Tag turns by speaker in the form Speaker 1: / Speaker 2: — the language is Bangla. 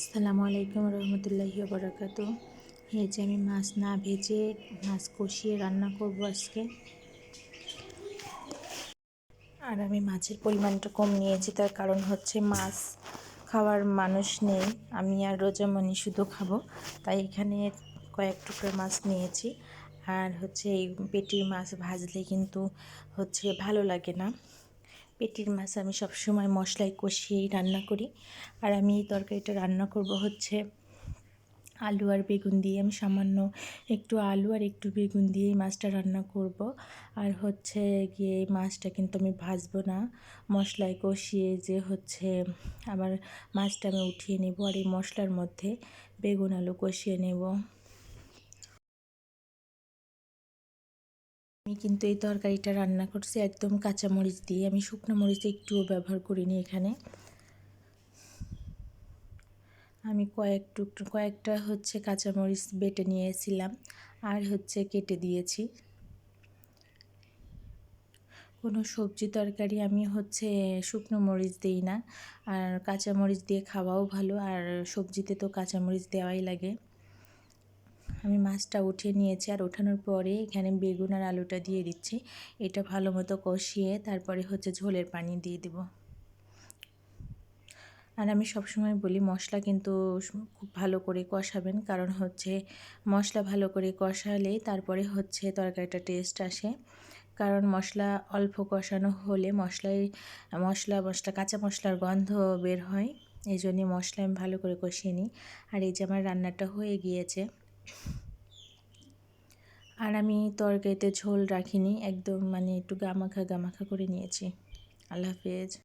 Speaker 1: আসসালামু আলাইকুম রহমতুল্লাহি বরাকাত এই যে আমি মাছ না ভেজে মাছ কষিয়ে রান্না করব আজকে। আর আমি মাছের পরিমাণটা কম নিয়েছি, তার কারণ হচ্ছে মাছ খাওয়ার মানুষ নেই। আমি আর রোজামণি শুধু খাব, তাই এখানে কয়েক টুকরা মাছ নিয়েছি। আর হচ্ছে এই পেটির মাছ ভাজলে কিন্তু হচ্ছে ভালো লাগে না। পেটির মাছ আমি সবসময় মশলায় কষিয়েই রান্না করি। আর আমি এই তরকারিটা রান্না করব হচ্ছে আলু আর বেগুন দিয়ে। আমি সামান্য একটু আলু আর একটু বেগুন দিয়েই মাছটা রান্না করব। আর হচ্ছে গিয়ে এই মাছটা কিন্তু আমি ভাজবো না। মশলায় কষিয়ে যে হচ্ছে আমার মাছটা আমি উঠিয়ে নেব আর এই মশলার মধ্যে বেগুন আলু কষিয়ে নেব। আমি কিন্তু এই তরকারিটা রান্না করছি একদম কাঁচা মরিচ দিয়ে। আমি শুকনো মরিচ একটুও ব্যবহার করিনি এখানে। আমি কয়েক টুকরো কয়েকটা হচ্ছে কাঁচামরিচ বেটে নিয়েছিলাম আর হচ্ছে কেটে দিয়েছি। কোনো সবজি তরকারি আমি হচ্ছে শুকনো মরিচ দিই না। আর কাঁচা মরিচ দিয়ে খাওয়াও ভালো, আর সবজিতে তো কাঁচা মরিচ দেওয়াই লাগে। আমি মাছটা উঠিয়ে নিয়েছি আর ওঠানোর পরে এখানে বেগুন আর আলুটা দিয়ে দিচ্ছি। এটা ভালো মতো কষিয়ে তারপরে হচ্ছে ঝোলের পানি দিয়ে দেব। আর আমি সবসময় বলি, মশলা কিন্তু খুব ভালো করে কষাবেন। কারণ হচ্ছে মশলা ভালো করে কষালে তারপরে হচ্ছে তরকারিটা টেস্ট আসে। কারণ মশলা অল্প কষানো হলে মশলায় মশলা মশলা, কাঁচা মশলার গন্ধ বের হয়। এই জন্যে মশলা আমি ভালো করে কষিয়ে নিই। আর এই যে আমার রান্নাটা হয়ে গিয়েছে। আর আমি তরকারিতে ঝোল রাখিনি একদম মানে একটু গামাখা গামাখা করে নিয়েছি। আল্লাহ হাফেজ।